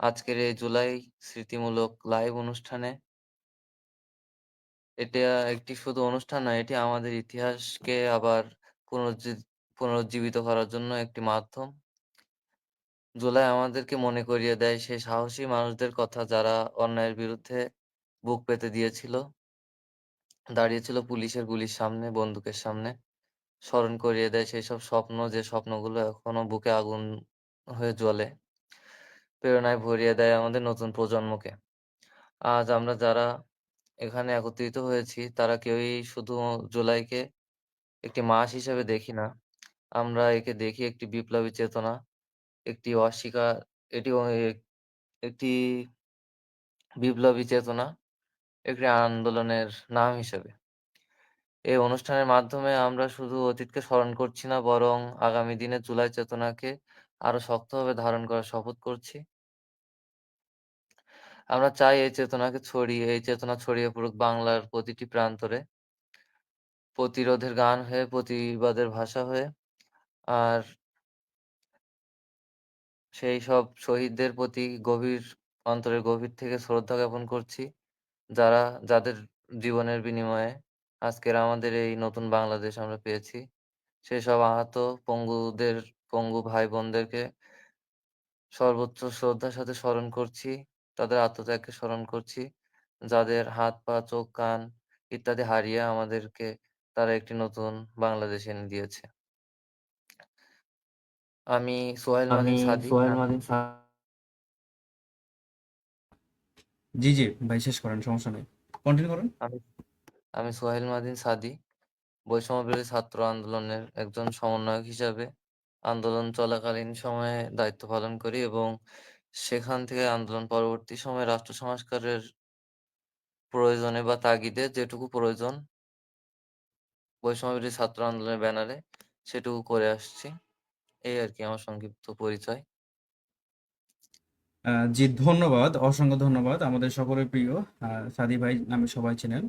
আজকের এই জুলাই স্মৃতিমূলক লাইভ অনুষ্ঠানে এটা একটি শুধু অনুষ্ঠান নয়, এটি আমাদের ইতিহাসকে আবার পুনরুজ্জী পুনরুজ্জীবিত করার জন্য একটি মাধ্যম। জুলাই আমাদেরকে মনে করিয়ে দেয় সেই সাহসী মানুষদের কথা যারা অন্যায়ের বিরুদ্ধে বুক পেতে দিয়েছিল। দাঁড়িয়েছিল পুলিশের গুলির সামনে, বন্দুকের সামনে। স্মরণ করিয়ে দেয় সেই সব স্বপ্ন যে স্বপ্নগুলো এখনও বুকে আগুন হয়ে জ্বলে। প্রেরণায় ভরিয়ে দেয় আমাদের নতুন প্রজন্মকে। আজ আমরা যারা এখানে একত্রিত হয়েছি তারা কেউই শুধু জুলাইকে একটি মাস হিসেবে দেখি না। আমরা একে দেখি একটি বিপ্লবী চেতনা, একটি অস্বীকার এটি একটি বিপ্লবী চেতনা, একটি আন্দোলনের নাম হিসেবে। এই অনুষ্ঠানের মাধ্যমে আমরা শুধু অতীতকে স্মরণ করছি না বরং আগামী দিনে জুলাই চেতনাকে আরও শক্তভাবে ধারণ করার শপথ করছি। আমরা চাই এই চেতনাকে ছড়িয়ে এই চেতনা ছড়িয়ে পড়ুক বাংলার প্রতিটি প্রান্তরে। প্রতিরোধের গান হয়ে, প্রতিবাদের ভাষা হয়ে। আর সেই সব শহীদদের প্রতি গভীর অন্তরের গভীর থেকে শ্রদ্ধা জ্ঞাপন করছি। যারা যাদের জীবনের বিনিময়ে আজকের আমাদের এই নতুন বাংলাদেশ আমরা পেয়েছি। সেসব আহত পঙ্গুদের পঙ্গু ভাই-বোনদেরকে সর্বোচ্চ শ্রদ্ধার সাথে স্মরণ করছি। তাদের আত্মত্যাগকে স্মরণ করছি। যাদের হাত, পা, চোখ, কান ইত্যাদি হারিয়ে আমাদেরকে তারা একটি নতুন বাংলাদেশ এনে দিয়েছে। আমি সোহেল মাদিন সাদি। সোহেল মাদিন জি, জি ভাই শেষ করেন সমস্যা নেই। কন্টিনিউ করেন। আমি আমি সোহেল মাদিন সাদি। বৈষম্যবিরোধী ছাত্র আন্দোলনের একজন সমন্বয়ক হিসাবে আন্দোলন চলাকালীন সময়ে দায়িত্ব পালন করি এবং সেখান থেকে আন্দোলন পরবর্তী সময়ে রাষ্ট্র সংস্কারের প্রয়োজনে বা তাগিদে যেটুকু প্রয়োজন বৈষম্যবিরোধী ছাত্র আন্দোলনের ব্যানারে সেটুকু করে আসছি। এই আর কি আমার সংক্ষিপ্ত পরিচয়। জি, ধন্যবাদ। অসংখ্য ধন্যবাদ। আমাদের সকলের প্রিয় সাদি ভাই নামে সবাই চেনেন।